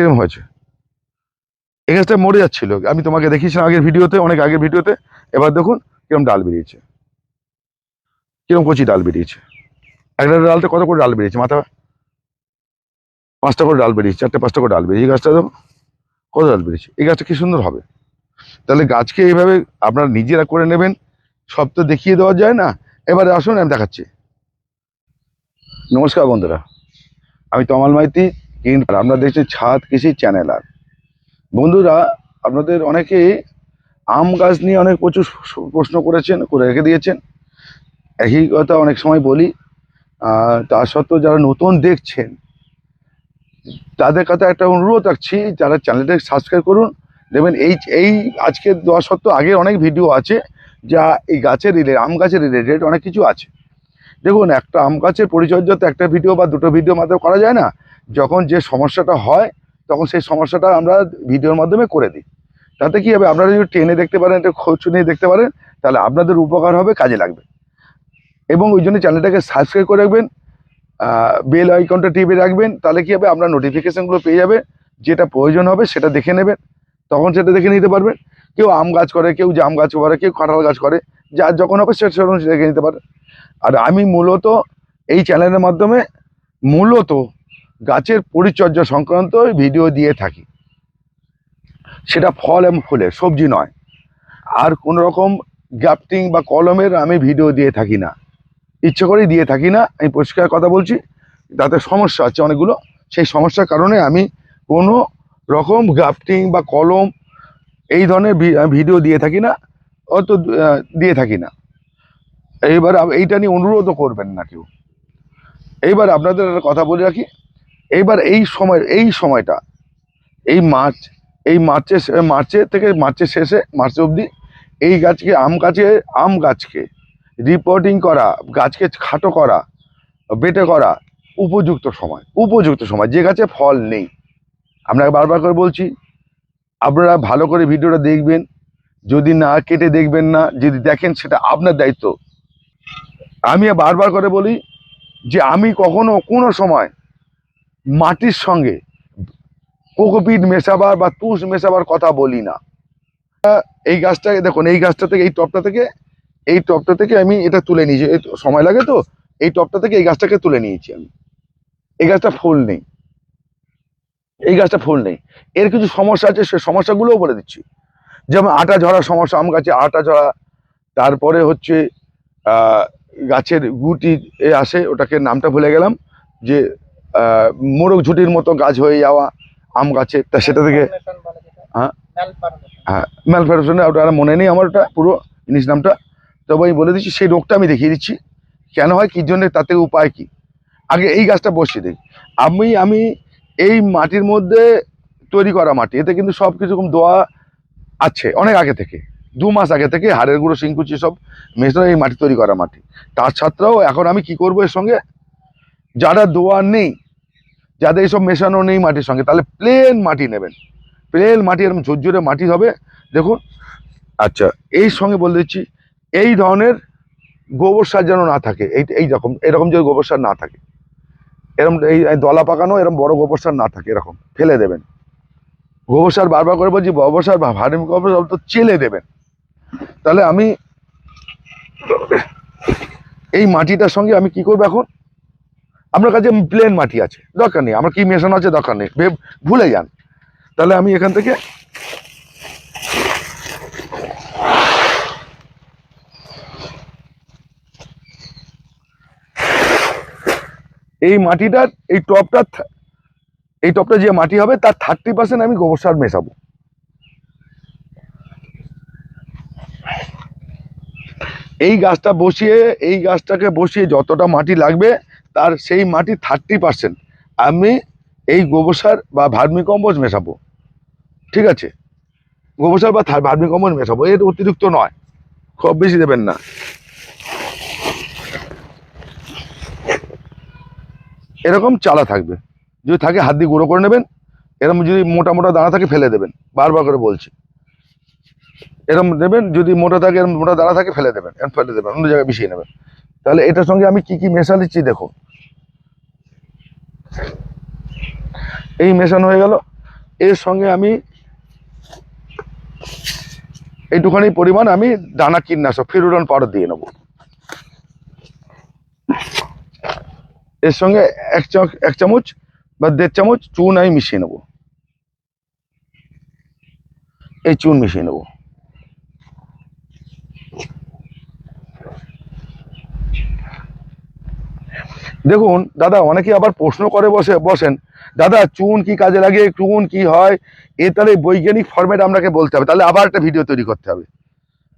কিরম হয়েছে। এই গাছটা মরে যাচ্ছিল। আমি তোমাকে দেখিয়েছিলাম আগের ভিডিওতে, অনেক আগের ভিডিওতে। এবার দেখুন কিরম ডাল বেরিয়েছে। কিরম কচি ডাল বেরিয়েছে। একটা ডালতে কত করে ডাল বেরিয়েছে মাথা? পাঁচটা করে ডাল বেরিয়েছে, চারটে পাঁচটা করে ডাল বেরিয়েছে। এই গাছটা দেখো কত ডাল বেরিয়েছে। এই গাছটা কি সুন্দর হবে? তাহলে গাছকে এইভাবে আপনারা নিজেরা করে নেবেন, সব তো দেখিয়ে দেওয়া যায় না। এবারে আসুন, আমি দেখাচ্ছি। নমস্কার বন্ধুরা, আমি তমাল মাইতি কিন্তু আপনারা দেখছেন ছাদ কৃষি চ্যানেল আর। বন্ধুরা, আপনাদের অনেকে আম গাছ নিয়ে অনেক প্রচুর প্রশ্ন করেছেন, করে রেখে দিয়েছেন। একই কথা অনেক সময় বলি তা সত্ত্বেও যারা নতুন দেখছেন, তাদের কাছে একটা অনুরোধ রাখছি, যারা চ্যানেলটাকে সাবস্ক্রাইব করুন। দেখবেন এই এই আজকে দেওয়া সত্ত্বেও আগের অনেক ভিডিও আছে, যা এই গাছের রিলেটেড আম গাছের রিলেটেড অনেক কিছু আছে। দেখুন, একটা আম গাছের পরিচর্যা তো একটা ভিডিও বা দুটো ভিডিও মাধ্যমে করা যায় না। যখন যে সমস্যাটা হয়, তখন সেই সমস্যাটা আমরা ভিডিওর মাধ্যমে করে দিই। তাতে কি হবে? আপনারা যদি ট্রেনে দেখতে পারেন, একটা খোঁজ নিয়ে দেখতে পারেন, তাহলে আপনাদের উপকার হবে, কাজে লাগবে। এবং ওই জন্য চ্যানেলটাকে সাবস্ক্রাইব করে রাখবেন বেল আইকনটা টিপে রাখবেন, তাহলে কি হবে? আপনার নোটিফিকেশানগুলো পেয়ে যাবে, যেটা প্রয়োজন হবে সেটা দেখে নেবেন, তখন সেটা দেখে নিতে পারবেন। কেউ আম গাছ করে, কেউ জাম গাছ করে, কেউ কাঁঠাল গাছ করে, যার যখন হবে সেটা সেরকম দেখে নিতে পারে। আর আমি মূলত এই চ্যানেলের মাধ্যমে, মূলত গাছের পরিচর্যা সংক্রান্ত ভিডিও দিয়ে থাকি। সেটা ফল এবং ফুলের, সবজি নয়। আর কোনো রকম গ্রাফটিং বা কলমের আমি ভিডিও দিয়ে থাকি না। ইচ্ছে করেই দিয়ে থাকি না। আমি পরিষ্কার কথা বলছি, তাতে সমস্যা আছে অনেকগুলো। সেই সমস্যার কারণে আমি কোনো রকম গ্রাফটিং বা কলম এই ধরনের ভিডিও দিয়ে থাকি না, অত দিয়ে থাকি না। এইবার এইটা নিয়ে অনুরোধও করবেন না কেউ। এইবার আপনাদের কথা বলে রাখি এইবার এই সময়, এই সময়টা, এই মার্চ, এই মার্চে মার্চের থেকে মার্চের শেষে, মার্চ অবধি এই গাছকে, আম গাছে, আম গাছকে রিপোর্টিং করা, গাছকে খাটো করা, বেটে করা উপযুক্ত সময় উপযুক্ত সময়। যে গাছে ফল নেই। আপনাকে বারবার করে বলছি, আপনারা ভালো করে ভিডিওটা দেখবেন, যদি না কেটে দেখবেন না, যদি দেখেন সেটা আপনার দায়িত্ব। আমি বারবার করে বলি যে আমি কখনো কোনো সময় মাটির সঙ্গে কোকোপিট মেশাবার বা তুষ মেশাবার কথা বলি না। এই গাছটাকে দেখুন, এই গাছটা থেকে, এই টপটা থেকে, এই টপটা থেকে আমি এটা তুলে নিয়েছি। সময় লাগে তো? এই টপটা থেকে এই গাছটাকে তুলে নিয়েছি আমি। এই গাছটা ফুল নেই। এই গাছটা ফুল নেই। এর কিছু সমস্যা আছে, সে সমস্যাগুলোও বলে দিচ্ছি। যেমন আটা ঝরা সমস্যা, আম গাছে আটা ঝরা, তারপরে হচ্ছে গাছের গুটি এ আসে, ওটাকে নামটা ভুলে গেলাম, যে মোরগ ঝুটির মতো গাছ হয়ে যাওয়া আম গাছে তা সেটা থেকে হ্যাঁ? হ্যাঁ ম্যালফারেশনে ওটা আর মনে নেই আমার ওটা পুরো জিনিস নামটা। তবে আমি বলে দিচ্ছি সেই রোগটা আমি দেখিয়ে দিচ্ছি। কেন হয় কী জন্য তার থেকে উপায় কি? আগে এই গাছটা বসিয়ে দিই। আমি আমি এই মাটির মধ্যে তৈরি করা মাটি এতে কিন্তু সব কিছু রকম দোয়া আছে অনেক আগে থেকে। দু মাস আগে থেকে হাড়ের গুঁড়ো শিংকুচি সব মেশানো এই মাটি তৈরি করা মাটি। তার ছাত্রাও এখন আমি কি করব এর সঙ্গে? যারা দোয়া নেই, যাদের এইসব মেশানো নেই মাটির সঙ্গে, তাহলে প্লেন মাটি নেবেন। প্লেন মাটি এরকম ঝরঝরে মাটি হবে, দেখুন। আচ্ছা এই সঙ্গে বলে দিচ্ছি, এই ধরনের গোবর সার যেন না থাকে, এই এই রকম, এরকম যে গোবর সার না থাকে, এরকম এই দলা পাকানো, এরকম বড় গোবর সার না থাকে, এরকম, ফেলে দেবেন। গোবর সার বারবার করে বলছি, গোবর সার বা ভার্মি গোবর সার তো চেলে দেবেন। তাহলে আমি এই মাটিটার সঙ্গে আমি কি করব এখন? আপনার কাছে প্লেন মাটি আছে, দরকার নেই, আমার কি মেশানো আছে দরকার নেই ভুলে যান। তাহলে আমি এখান থেকে এই মাটিটার, এই টপটা এই টপটা যে মাটি হবে, তার থার্টি পার্সেন্ট আমি গোবর সার মেশাবো। এই গাছটা বসিয়ে, এই গাছটাকে বসিয়ে যতটা মাটি লাগবে তার সেই মাটি থার্টি পার্সেন্ট আমি এই গোবর সার বা ভার্মি কম্পোস্ট মেশাবো। ঠিক আছে? গোবর সার বা ভার্মি কম্পোস্ট মেশাবো। এর অতিরিক্ত নয়। খুব বেশি দেবেন না। এরকম চালা থাকবে। যদি থাকে হাত দিয়ে গুঁড়ো করে নেবেন। এরকম যদি মোটা মোটা দানা থাকে ফেলে দেবেন। বারবার করে বলছি। এরকম দেবেন, যদি মোটা থাকে এরকম মোটা দানা থাকে ফেলে দেবেন। ফেলে দেবেন, অন্য জায়গায় মিশিয়ে নেবেন। তাহলে এটার সঙ্গে আমি কি কি মেশা দিচ্ছি দেখো। এই মেশানো হয়ে গেল। এর সঙ্গে আমি এইটুখানি পরিমাণ আমি দানা কীটনাশক, ফিরুরন পাউডার দিয়ে নেব। এর সঙ্গে এক চামচ এক চামচ বা দেড় চামচ চুন আমি মিশিয়ে নেব। এই চুন মিশিয়ে নেব। দেখুন, দাদা, অনেকে আবার প্রশ্ন করে বসে, বসেন, দাদা, চুন কি কাজে লাগে? চুন কি হয়? এ তাহলে বৈজ্ঞানিক ফরম্যাট আপনাকে বলতে হবে। তাহলে আবার একটা ভিডিও তৈরি করতে হবে।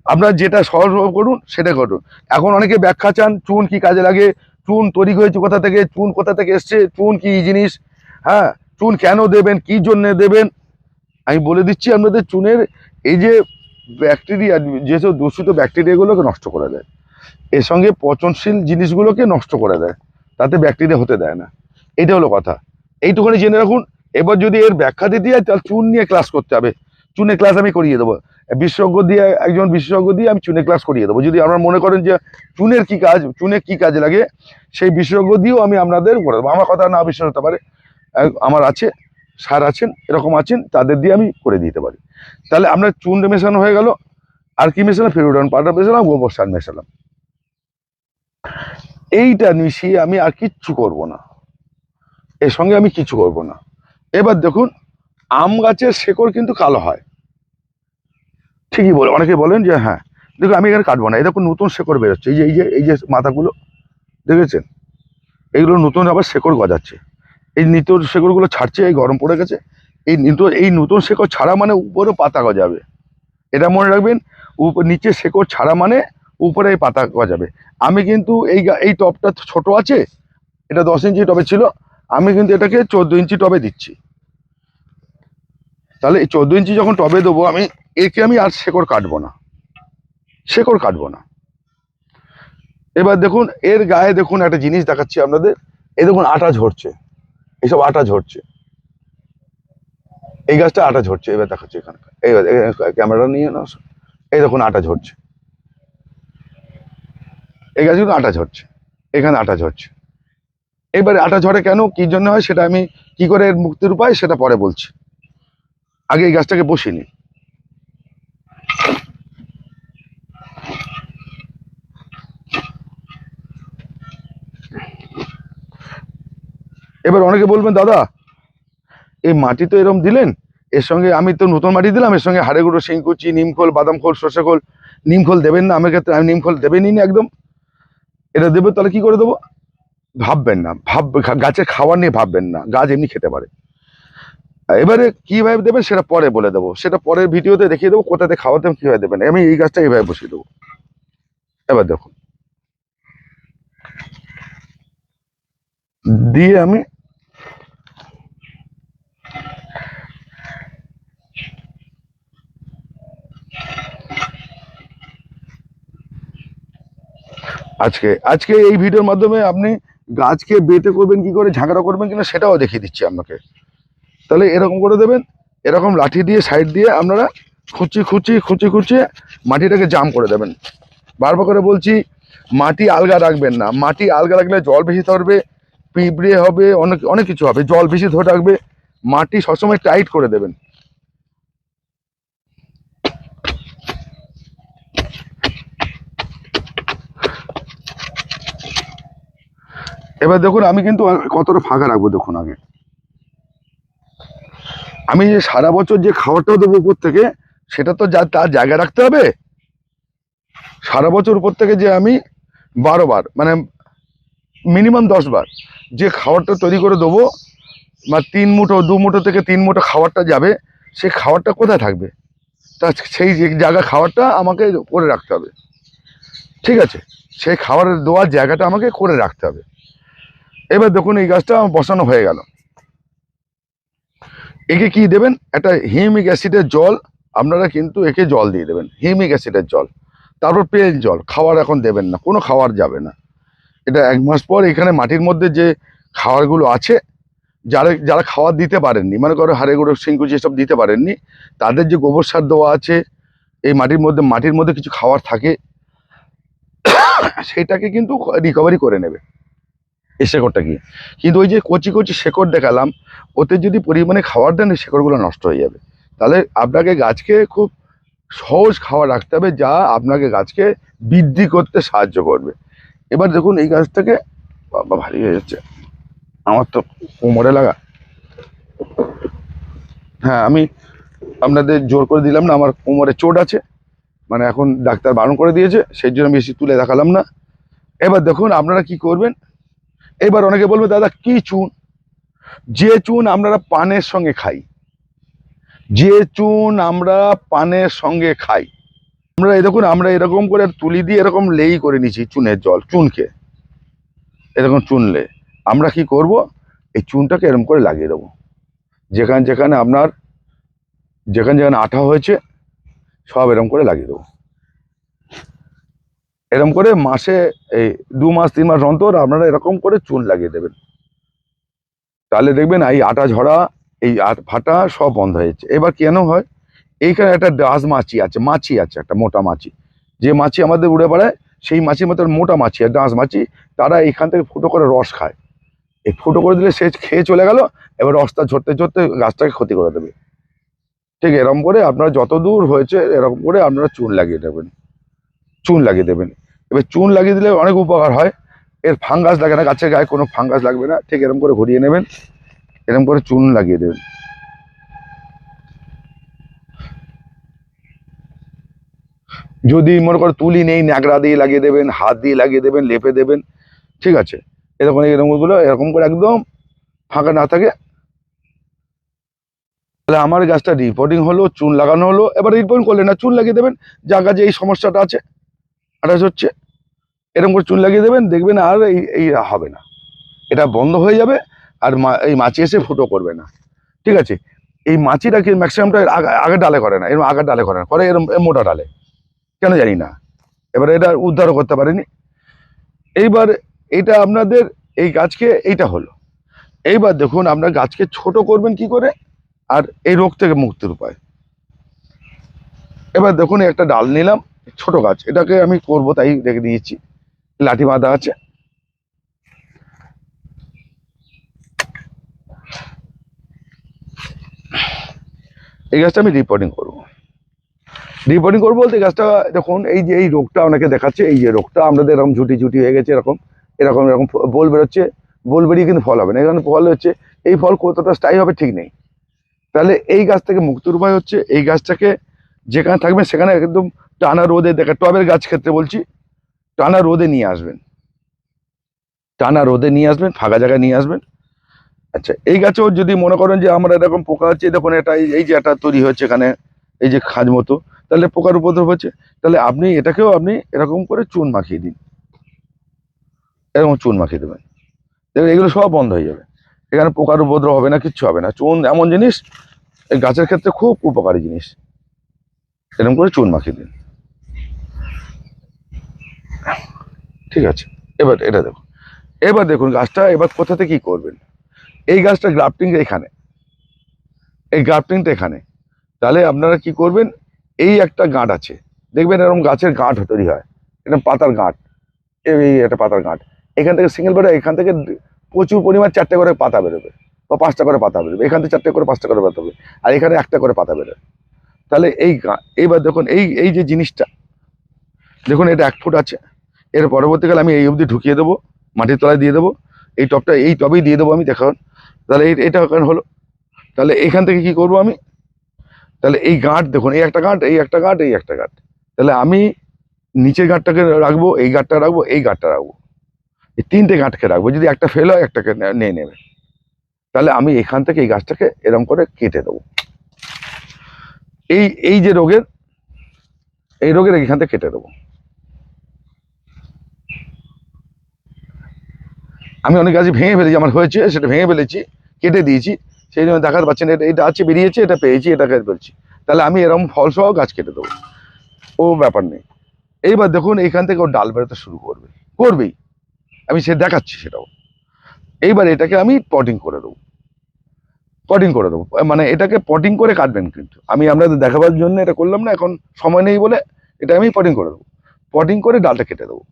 আপনার যেটা সহজ করুন, সেটা করুন। এখন অনেকে ব্যাখ্যা চান, চুন কি কাজে লাগে? চুন তৈরি হয়েছে কোথা থেকে? চুন কোথা থেকে এসছে? চুন কি জিনিস? হ্যাঁ চুন কেন দেবেন? কি জন্য দেবেন? আমি বলে দিচ্ছি আপনাদের, চুনের এই যে ব্যাকটেরিয়া যেসব দূষিত ব্যাকটেরিয়াগুলোকে নষ্ট করে দেয়। এর সঙ্গে পচনশীল জিনিসগুলোকে নষ্ট করে দেয়। তাতে ব্যাকটেরিয়া হতে দেয় না। এটা হলো কথা। এইটুখানি জেনে রাখুন, এবার যদি এর ব্যাখ্যা দিতে হয়, তাহলে চুন নিয়ে ক্লাস করতে হবে। চুনে ক্লাস আমি করিয়ে দেবো। বিশেষজ্ঞ দিয়ে, একজন বিশেষজ্ঞ দিয়ে আমি চুনে ক্লাস করিয়ে দেবো। যদি আপনারা মনে করেন যে চুনের কি কাজ, চুনে কি কাজে লাগে, সেই বিশেষজ্ঞ দিয়েও আমি আপনাদের করে দেবো। আমার কথা না বিশ্বাস হতে পারে। আমার আছে, স্যার আছেন, এরকম আছেন, তাদের দিয়ে আমি করে দিতে পারি। তাহলে আমরা চুন মেশানো হয়ে গেল। আর কি মেশালাম? ফেরুডন পাউডার মেশালাম, গোবর সার মেশালাম। এইটা মিশিয়ে আমি আর কিচ্ছু করব না। এর সঙ্গে আমি কিছু করব না। এবার দেখুন, আম গাছের শেকড় কিন্তু কালো হয়। ঠিকই বলে, অনেকে বলেন যে হ্যাঁ দেখুন আমি এখানে কাটবো না। এই দেখুন নতুন শেকড় বেরোচ্ছে। এই যে এই যে এই যে মাথাগুলো, দেখেছেন? এইগুলো নতুন আবার শেকড় গজাচ্ছে। এই নতুন শেকড়গুলো ছাড়ছে, এই গরম পড়ে গেছে। এই নতুন এই নতুন শেকড় ছাড়া মানে উপরে পাতা গজাবে। এটা মনে রাখবেন নিচে শেকড় ছাড়া মানে উপরে পাতা গজাবে আমি কিন্তু এই এই টবটা ছোট আছে, এটা দশ ইঞ্চি টবে ছিল, আমি কিন্তু এটাকে চোদ্দ ইঞ্চি টবে দিচ্ছি। তাহলে এই চোদ্দ ইঞ্চি যখন টবে দেবো, আমি, একে আমি আর শেকড় কাটবো না। শেকড় কাটবো না। এবার দেখুন, এর গায়ে দেখুন একটা জিনিস দেখাচ্ছি আপনাদের। এই দেখুন, আটা ঝরছে। এইসব আটা ঝরছে। এই গাছটা আটা ঝরছে, এবার দেখাচ্ছি এখানে এই ক্যামেরা নিয়ে না এই দেখুন, আটা ঝরছে। এই গাছগুলো আটা ঝরছে, এখানে আটা ঝরছে। এবারে আটা ঝরে কেন, কি জন্য হয়, সেটা আমি কি করে এর মুক্তির উপায়, সেটা পরে বলছি। আগে এই গাছটাকে বসিয়ে নিই। এবার অনেকে বলবেন, দাদা, এই মাটি তো এরকম দিলেন, এর সঙ্গে আমি তো নতুন মাটি দিলাম, এর সঙ্গে হাড়ে গুঁড়ো, শিংকুচি, নিমখোল বাদাম খোল সর্ষে খোল নিমখোল দেবেন না, আমার ক্ষেত্রে আমি নিমখোল দেবেনই না একদম। এটা দেবে তাহলে কি করে দেবো? ভাববেন না, ভাব গাছের খাওয়ার নিয়ে ভাববেন না, গাছ এমনি খেতে পারে। এবারে কীভাবে দেবেন সেটা পরে বলে দেবো, সেটা পরের ভিডিওতে দেখিয়ে দেবো, কোথাতে খাওয়াতে কীভাবে কীভাবে দেবেন আমি এই গাছটা এইভাবে বসিয়ে দেবো। এবার দেখুন। দিয়ে আমি আজকে আজকে এই ভিডিওর মাধ্যমে আপনি গাছকে বেটে করবেন, কি করে ঝাঁকড়া করবেন কিনা সেটাও দেখিয়ে দিচ্ছি আপনাকে। তাহলে এরকম করে দেবেন, এরকম লাঠি দিয়ে, সাইড দিয়ে আপনারা খুঁচি খুঁচি খুঁচি খুঁচিয়ে মাটিটাকে জাম করে দেবেন। বারবার করে বলছি, মাটি আলগা রাখবেন না। মাটি আলগা রাখলে জল বেশি ধরবে, পিঁপড়ে হবে, অনেক অনেক কিছু হবে। জল বেশি ধরে রাখবে, মাটি সবসময় টাইট করে দেবেন। এবার দেখুন, আমি কিন্তু কতটা ফাঁকা রাখব দেখুন আগে। আমি যে সারা বছর যে খাবারটা দেবো উপর থেকে, সেটা তো যা, তার জায়গা রাখতে হবে। সারা বছর উপর থেকে যে আমি বারো বার মানে মিনিমাম দশ বার যে খাবারটা তৈরি করে দেবো, বা তিন মুঠো, দু মুঠো থেকে তিন মুঠো খাবারটা যাবে সেই খাবারটা কোথায় থাকবে? তা সেই জায়গা খাবারটা আমাকে করে রাখতে হবে। ঠিক আছে? সেই খাবারের দেওয়ার জায়গাটা আমাকে করে রাখতে হবে। এবার দেখুন এই গাছটা আমার বসানো হয়ে গেল। একে কি দেবেন? একটা হিমিক অ্যাসিডের জল। আপনারা কিন্তু একে জল দিয়ে দেবেন, হিমিক অ্যাসিডের জল। তারপর প্লেন জল খাবার এখন দেবেন না, কোনো খাবার যাবে না। এটা এক মাস পর এখানে মাটির মধ্যে যে খাবারগুলো আছে, যারা যারা খাবার দিতে পারেননি মানে করো হাড়ে গুঁড়ো, শিংকুচি এসব দিতে পারেননি, তাদের যে গোবর সার দেওয়া আছে, এই মাটির মধ্যে মাটির মধ্যে কিছু খাবার থাকে, সেটাকে কিন্তু রিকভারি করে নেবে। এই শেকড়টা কি? কিন্তু ওই যে কচি কচি শেকড় দেখালাম, ওতে যদি পরিমাণে খাবার দেন শেকড়গুলো নষ্ট হয়ে যাবে। তাহলে আপনাকে গাছকে খুব সহজ খাবার রাখতে হবে, যা আপনাকে গাছকে বৃদ্ধি করতে সাহায্য করবে। এবার দেখুন, এই গাছটাকে, বাবা, ভারী হয়ে যাচ্ছে। আমার তো কোমরে লাগা। হ্যাঁ আমি আপনাদের জোর করে দিলাম না, আমার কোমরে চোট আছে। মানে এখন ডাক্তার বারণ করে দিয়েছে, সেই জন্য বেশি তুলে দেখালাম না। এবার দেখুন, আপনারা কি করবেন? এবার অনেকে বলবে, দাদা, কি চুন? যে চুন আমরা পানের সঙ্গে খাই। যে চুন আমরা পানের সঙ্গে খাই। আমরা দেখুন, আমরা এরকম করে তুলি দিয়ে এরকম লেই করে নিচ্ছি চুনের জল, চুনকে। এরকম চুনলে আমরা কি করব? এই চুনটাকে এরকম করে লাগিয়ে দেবো। যেখানে যেখানে আপনার, যেখানে যেখানে আঠা হয়েছে, সব এরকম করে লাগিয়ে দেবো। এরকম করে মাসে এই দু মাস, তিন মাস অন্তর আপনারা এরকম করে চুন লাগিয়ে দেবেন। তাহলে দেখবেন এই আটা ঝরা, এই ফাটা সব বন্ধ হয়েছে এবার কেন হয়? এইখানে একটা ডাস মাছি আছে মাছি আছে, একটা মোটা মাছি। যে মাছি আমাদের উড়ে বেড়ায়, সেই মাছির মতো মোটা মাছি আর ডাঁস মাছি, তারা এইখান থেকে ফুটো করে রস খায়। এই ফুটো করে দিলে সে খেয়ে চলে গেল, এবার রসটা ঝরতে ঝরতে গাছটাকে ক্ষতি করে দেবে। ঠিক এরকম করে আপনারা যত দূর হয়েছে, এরকম করে আপনারা চুন লাগিয়ে দেবেন। চুন লাগিয়ে দেবেন। এবার চুন লাগিয়ে দিলে অনেক উপকার হয়। এর ফাঙ্গাস লাগে না, গাছের গায়ে কোনো ফাঙ্গাস লাগবে না। ঠিক এরকম করে ঘুরিয়ে নেবেন। এরকম করে চুন লাগিয়ে দেবেন। যদি মনে করো তুলি নেই, ন্যাকড়া দিয়ে লাগিয়ে দেবেন, হাত দিয়ে লাগিয়ে দেবেন, লেপে দেবেন, ঠিক আছে? এরকম এরকমগুলো এরকম করে একদম ফাঁকা না থাকে। তাহলে আমার গাছটা রিপোর্টিং হলো, চুন লাগানো হলো। এবার রিপোর্টিং করলে না, চুন লাগিয়ে দেবেন। যা গাছে এই সমস্যাটা আছে আঠাশ হচ্ছে। এরকম করে চুল লাগিয়ে দেবেন, দেখবেন আর এই এই হবে না। এটা বন্ধ হয়ে যাবে আর এই মাছি এসে ফুটো করবে না। ঠিক আছে? এই মাছিটা কি ম্যাক্সিমামটা আগে ডালে করে না, এরকম আগের ডালে করে না করে এরম মোটা ডালে। কেন জানি না। এবার এটা উদ্ধারও করতে পারেনি। এইবার এটা আপনাদের, এই গাছকে এইটা হলো। এইবার দেখুন, আপনার গাছকে ছোট করবেন কি করে? আর এই রোগ থেকে মুক্তির উপায়। এবার দেখুন, একটা ডাল নিলাম, ছোট গাছ। এটাকে আমি করব তাই রেখে দিয়েছি। লাঠি বাঁধা আছে। এই গাছটা আমি রিপোর্টিং করব। রিপোর্টিং করব বলতে গাছটা, দেখুন, এই যে, এই রোগটা অনেকে দেখাচ্ছে, এই যে রোগটা আমাদের এরকম ঝুটি ঝুটি হয়ে গেছে, এরকম এরকম এরকম বোল বেরোচ্ছে, বোল বেরিয়ে কিন্তু ফল হবে না। এখানে ফল হচ্ছে, এই ফল কতটা স্থায়ী হবে ঠিক নেই। তাহলে এই গাছ থেকে মুক্তির উপায় হচ্ছে, এই গাছটাকে যেখানে থাকবে, সেখানে একদম টানা রোদে, দেখা টবের গাছ ক্ষেত্রে বলছি টানা রোদে নিয়ে আসবেন। টানা রোদে নিয়ে আসবেন, ফাঁকা জায়গায় নিয়ে আসবেন। আচ্ছা এই গাছেও যদি মনে করেন যে আমরা এরকম পোকা হচ্ছে দেখুন এটা, এই- এই যে এটা তৈরি হচ্ছে এখানে, এই যে খাজ মতো, তাহলে পোকার উপদ্রব হচ্ছে। তাহলে আপনি এটাকেও আপনি এরকম করে চুন মাখিয়ে দিন। এরকম চুন মাখিয়ে দেবেন। দেখবেন এগুলো সব বন্ধ হয়ে যাবে। এখানে পোকার উপদ্রব হবে না, কিচ্ছু হবে না। চুন এমন জিনিস, এই গাছের ক্ষেত্রে খুব উপকারী জিনিস। এরকম করে চুন মাখিয়ে দিন। ঠিক আছে, এবার এটা দেখুন। এবার দেখুন গাছটা, এবার কোথা থেকে কি করবেন? এই গাছটা গ্রাফটিং এখানে। এই গ্রাফটিংটা এখানে। তাহলে আপনারা কি করবেন? এই একটা গাঁট আছে। দেখবেন এরকম গাছের গাঁট তৈরি হয়। এটা পাতার গাঁট। এই একটা পাতার গাঁট। এখান থেকে সিঙ্গেল বেরোয় এখান থেকে প্রচুর পরিমাণ চারটে করে পাতা বেরোবে বা পাঁচটা করে পাতা বেরোবে। এখান থেকে চারটে করে, পাঁচটা করে পাতা বেরোবে। আর এখানে একটা করে পাতা বেরোবে তাহলে এই এইবার দেখুন, এই এই যে জিনিসটা, দেখুন এটা এক ফুট আছে। এর পরবর্তীকালে আমি এই অবধি ঢুকিয়ে দেবো, মাটির তলায় দিয়ে দেবো। এই টপটা, এই টবেই দিয়ে দেবো আমি, দেখান। তাহলে এই এটা এখন হলো। তাহলে এখান থেকে কি করব আমি? তাহলে এই গাঁট দেখুন, এই একটা গাঁট, এই একটা গাঁট, এই একটা গাঁট। তাহলে আমি নিচের গাঁটটাকে রাখব, এই গাঁটটা রাখব, এই গাঁটটা রাখব। এই তিনটে গাঁটকে রাখব, যদি একটা ফেল হয়, একটাকে নিয়ে নেবে। তাহলে আমি এখান থেকে এই গাছটাকে এরকম করে কেটে দেবো। এই এই যে রোগের, এই রোগের এখান থেকে কেটে দেবো। আমি অনেক গাছ ভেঙে ফেলেছি, আমার হয়েছে, সেটা ভেঙে ফেলেছি, কেটে দিয়েছি, সেই জন্য দেখাতে পাচ্ছেন এটা এটা আছে, বেরিয়েছে, এটা পেয়েছি, এটা কেটে ফেলছি তাহলে আমি এরকম ফল সহ গাছ কেটে দেবো, ও ব্যাপার নেই। এইবার দেখুন এইখান থেকে ও ডাল বেরোতে শুরু করবে, করবেই। আমি সে দেখাচ্ছি সেটাও। এইবার এটাকে আমি পটিং করে দেবো। পটিং করে দেবো মানে এটাকে পটিং করে কাটবেন কিন্তু। আমি আপনাদের দেখাবার জন্য এটা করলাম না, এখন সময় নেই বলে এটা আমি পটিং করে দেবো। পটিং করে ডালটা কেটে দেবো।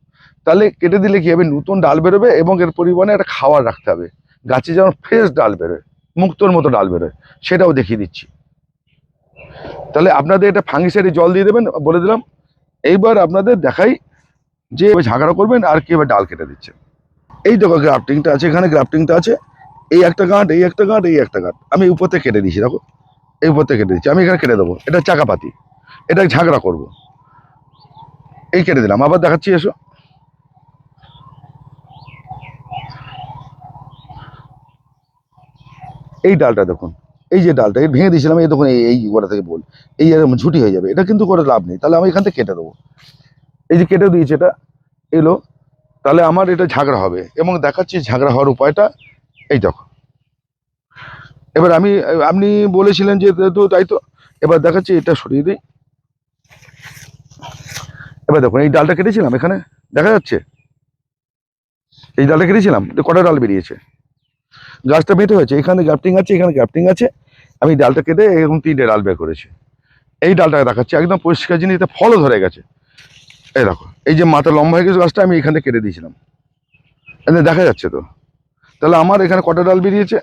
তাহলে কেটে দিলে কি হবে? নতুন ডাল বেরোবে এবং এর পরিমাণে একটা খাবার রাখতে হবে। গাছে যেমন ফ্রেশ ডাল বেরোয়, মুক্তোর মতো ডাল বেরোয়, সেটাও দেখিয়ে দিচ্ছি। তাহলে আপনাদের এটা ফাঙ্গিসাইডে জল দিয়ে দেবেন, বলে দিলাম। এইবার আপনাদের দেখাই যে এবার ঝাঁকড়া করবেন আর কি এবার ডাল কেটে দিচ্ছেন এই দেখো গ্রাফটিংটা আছে, এখানে গ্রাফটিংটা আছে। এই একটা গাঁট, এই একটা গাঁট, এই একটা গাঁট। আমি উপর থেকে কেটে দিয়েছি, দেখো। এই উপর থেকে কেটে দিচ্ছি আমি এখানে কেটে দেবো। এটা চাকাপাতি। এটা ঝাঁকড়া করব। এই কেটে দিলাম। আবার দেখাচ্ছি, এসো। এই ডালটা দেখুন, এই যে ডালটা, এই ভেঙে দিয়েছিলাম, এই দেখুন, এই এই গোড়া থেকে বল, এই এরকম ঝুটি হয়ে যাবে, এটা কিন্তু করে লাভ নেই, তাহলে আমি এখান থেকে কেটে দেবো। এই যে কেটে দিয়েছে এটা, এলো, তাহলে আমার এটা ঝাগড়া হবে, এবং দেখাচ্ছি ঝাগড়া হওয়ার উপায়টা, এই দেখো। এবার আমি, আপনি বলেছিলেন যে তো, তাই তো, এবার দেখাচ্ছি, এটা সরিয়ে দিই। এবার দেখুন, এই ডালটা কেটেছিলাম এখানে, দেখা যাচ্ছে? এই ডালটা কেটেছিলাম কটা ডাল বেরিয়েছে? গাছটা বেটে হয়েছে, এখানে গ্রাফটিং আছে, এখানে গ্রাফটিং আছে। আমি ডালটা কেটে এরকম তিনটে ডাল বের করেছি। এই ডালটাকে দেখাচ্ছি, একদম পরিষ্কার জিনিস, এতে ফলও ধরে গেছে। এই দেখো, এই যে মাথা লম্বা হয়ে গেছে গাছটা আমি এখান কেটে দিয়েছিলাম। এখানে দেখা যাচ্ছে তো। তাহলে আমার এখানে কটা ডাল বেরিয়েছে?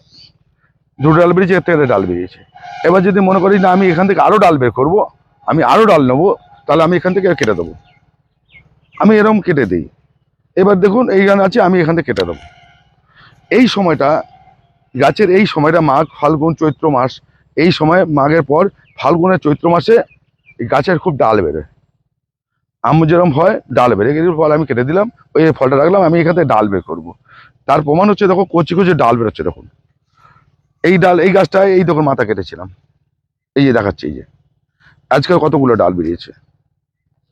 দুটো ডাল বেরিয়েছে, এর থেকে ডাল বেরিয়েছে। এবার যদি মনে করি, না, আমি এখান থেকে আরও ডাল বের করব, আমি আরও ডাল নেব, তাহলে আমি এখান থেকে কেটে দেবো। আমি এরকম কেটে দিই। এবার দেখুন, এইখানে আছে, আমি এখান থেকে কেটে দেবো। এই সময়টা গাছের এই সময়টা মাঘ, ফাল্গুন, চৈত্র মাস, এই সময় মাঘের পর ফাল্গুনের চৈত্র মাসে গাছের খুব ডাল বেরোয়। আম যেরকম হয়, ডাল বেড়ে গেলে ফল আমি কেটে দিলাম, ওই ফলটা রাখলাম, আমি এখান থেকে ডাল বের করব। তার প্রমাণ হচ্ছে, দেখো, কচি কচি ডাল বেরোচ্ছে দেখুন। এই ডাল, এই গাছটায় এই দেখুন মাথা কেটেছিলাম। এই যে দেখাচ্ছে, এই যে। আজকে কতগুলো ডাল বেরিয়েছে।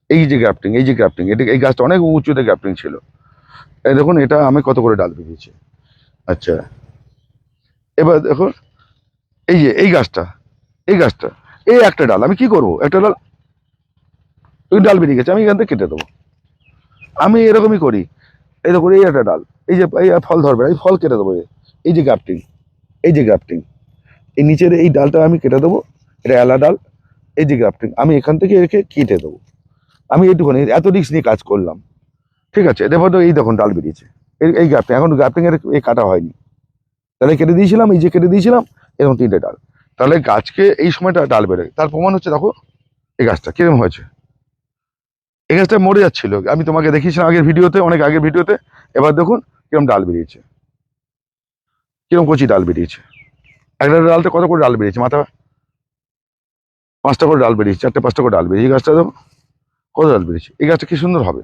এই যে গ্রাফটিং, এই যে গ্রাফটিং এটা এই গাছটা অনেক উঁচুতে গ্রাফটিং ছিল। এই দেখুন, এটা আমি কত করে ডাল বেরিয়েছে। আচ্ছা। এবার দেখুন এই যে, এই গাছটা এই গাছটা, এই একটা ডাল, আমি কি করব? একটা ডাল, ওই ডাল বেরিয়ে গেছে, আমি এখান থেকে কেটে দেবো। আমি এরকমই করি, এই দেখুন এই একটা ডাল, এই যে, এই ফল ধরবে এই ফল কেটে দেবো, এই- যে গ্রাফটিং এই যে গ্রাফটিং এই নিচের এই ডালটা আমি কেটে দেবো, এটা এলা ডাল, এই যে গ্রাফটিং আমি এখান থেকে রেখে কেটে দেবো। আমি এইটুখানি এত রিক্স নিয়ে কাজ করলাম, ঠিক আছে? দেখো এই দেখুন, ডাল বেরিয়েছে, এই গ্রাফটিং এখন গ্রাফটিংয়ের এই কাটা হয়নি। তাহলে কেটে দিয়েছিলাম, এই যে কেটে দিয়েছিলাম, এরকম তিনটে ডাল। তাহলে গাছকে এই সময়টা ডাল বেরোয় তার প্রমাণ হচ্ছে, দেখো, এই গাছটা কীরকম হয়েছে। এই গাছটা মরে যাচ্ছিল। আমি তোমাকে দেখিয়েছিলাম আগের ভিডিওতে, অনেক আগের ভিডিওতে। এবার দেখুন, কীরকম ডাল বেরিয়েছে। কীরকম কচি ডাল বেরিয়েছে। একটা ডালতে কত করে ডাল বেরিয়েছে, মাথা? পাঁচটা করে ডাল বেরিয়েছে, চারটে, পাঁচটা করে ডাল বেরিয়েছে। এই গাছটা দেখো, কত ডাল বেরিয়েছে। এই গাছটা কি সুন্দর হবে?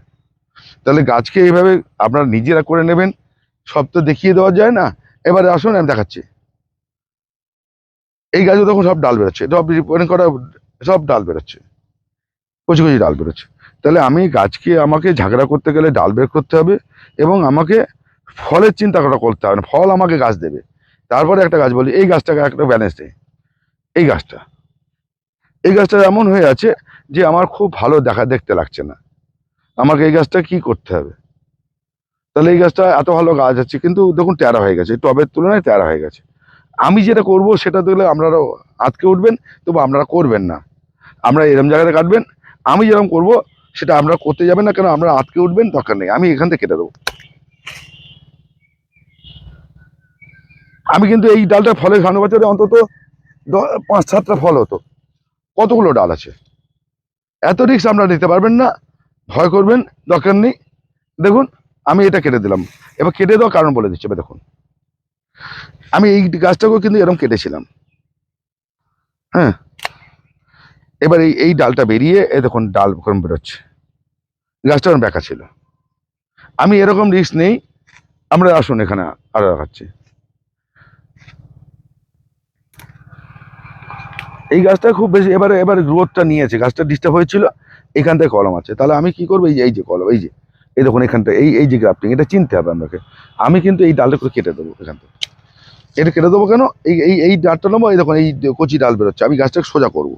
তাহলে গাছকে এইভাবে আপনারা নিজেরা করে নেবেন, সব তো দেখিয়ে দেওয়া যায় না? এবারে আসুন, আমি দেখাচ্ছি। এই গাছে দেখুন সব ডাল বেরোচ্ছে। সব সব ডাল বেরোচ্ছে। কচি কচি ডাল বেরোচ্ছে। তাহলে আমি গাছকে, আমাকে ঝাগড়া করতে গেলে ডাল বের করতে হবে এবং আমাকে ফলের চিন্তা করা করতে হবে না। ফল আমাকে গাছ দেবে। তারপরে একটা গাছ বলি, এই গাছটাকে একটা ব্যালেন্স দেয় এই গাছটা। এই গাছটা এমন হয়ে আছে যে আমার খুব ভালো দেখা, দেখতে লাগছে না। আমাকে এই গাছটা কি করতে হবে? তাহলে এই গাছটা এত ভালো গাছ আছে, কিন্তু দেখুন ট্যারা হয়ে গেছে টবের তুলনায় ট্যারা হয়ে গেছে। আমি যেটা করব সেটা দেখলে আপনারাও আটকে উঠবেন, তবু আপনারা করবেন না। আমরা এরম জায়গাতে কাটবেন, আমি যেরকম করব সেটা আপনারা করতে যাবেন না, কেন আপনারা আটকে উঠবেন, দরকার নেই। আমি এখান থেকে কেটে দেবো। আমি কিন্তু এই ডালটা ফলে সামনে বছরে অন্তত পাঁচ সাতটা ফল হতো। কতগুলো ডাল আছে? এত রিক্স আপনারা নিতে পারবেন না। ভয় করবেন, দরকার নেই। দেখুন আমি এটা কেটে দিলাম। এবার কেটে দেওয়ার কারণ বলে দিচ্ছি, এবার দেখুন। আমি এই গাছটাকেও কিন্তু এরকম কেটেছিলাম। হ্যাঁ? এবার এই এই ডালটা বেরিয়ে, এ দেখুন ডাল ওরকম বেরোচ্ছে। গাছটা ওরকম বেঁকা ছিল। আমি এরকম রিস্ক নেই। আমরা আসুন এখানে আরও দেখাচ্ছি। এই গাছটা খুব বেশি, এবারে এবারে গ্রোথটা নিয়েছে। গাছটা ডিস্টার্ব হয়েছিল, এখান থেকে কলম আছে। তাহলে আমি কি করব? এই যে এই যে কলম, এই যে। এই দেখুন এখানটা এই এই যে গ্রাফটিং এটা চিনতে হবে আপনাকে আমি কিন্তু এই ডালটা করে কেটে দেবো এখান থেকে। এটা কেটে দেবো কেন? এই এই এই ডালটা নেব, এই দেখুন, এই কচি ডাল বেরোচ্ছে। আমি গাছটাকে সোজা করব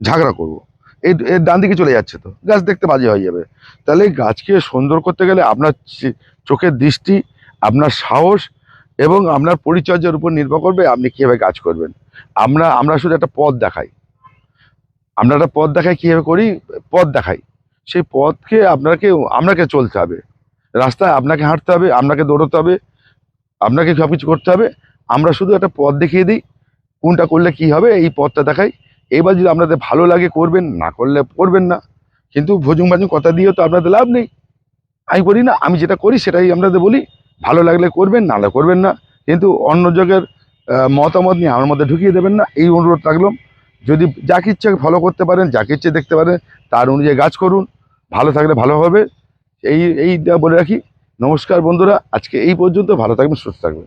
ঝাগড়া করব। এই এর ডান দিকে চলে যাচ্ছে তো, গাছ দেখতে বাজে হয়ে যাবে। তাহলে গাছকে সুন্দর করতে গেলে আপনার চোখের দৃষ্টি, আপনার সাহস এবং আপনার পরিচর্যার উপর নির্ভর করবে আপনি কীভাবে কাজ করবেন। আমরা আমরা শুধু একটা পথ দেখাই। আমরা একটা পথ দেখাই, কীভাবে করি? পথ দেখাই। সেই পথকে আপনাকে আপনাকে চলতে হবে। রাস্তায় আপনাকে হাঁটতে হবে, আপনাকে দৌড়তে হবে, আপনাকে সব কিছু করতে হবে। আমরা শুধু একটা পথ দেখিয়ে দিই, কোনটা করলে কি হবে, এই পথটা দেখাই। এবার যদি আপনাদের ভালো লাগে, করবেন, না করলে করবেন না। কিন্তু ভোজুং ভাজুং কথা দিয়েও তো আপনাদের লাভ নেই। আমি করি না, আমি যেটা করি সেটাই আপনাদের বলি। ভালো লাগলে করবেন, না হলে করবেন না। কিন্তু অন্য জগের মতামত নিয়ে আমার মধ্যে ঢুকিয়ে দেবেন না। এই অনুরোধ রাখলাম। যদি যাকে ইচ্ছে ফলো করতে পারেন, যাকে ইচ্ছে দেখতে পারেন, তার অনুযায়ী গাছ করুন। ভালো থাকলে ভালো হবে। এই, এইটা বলে রাখি। নমস্কার বন্ধুরা, আজকে এই পর্যন্ত। ভালো থাকবেন, সুস্থ থাকবেন।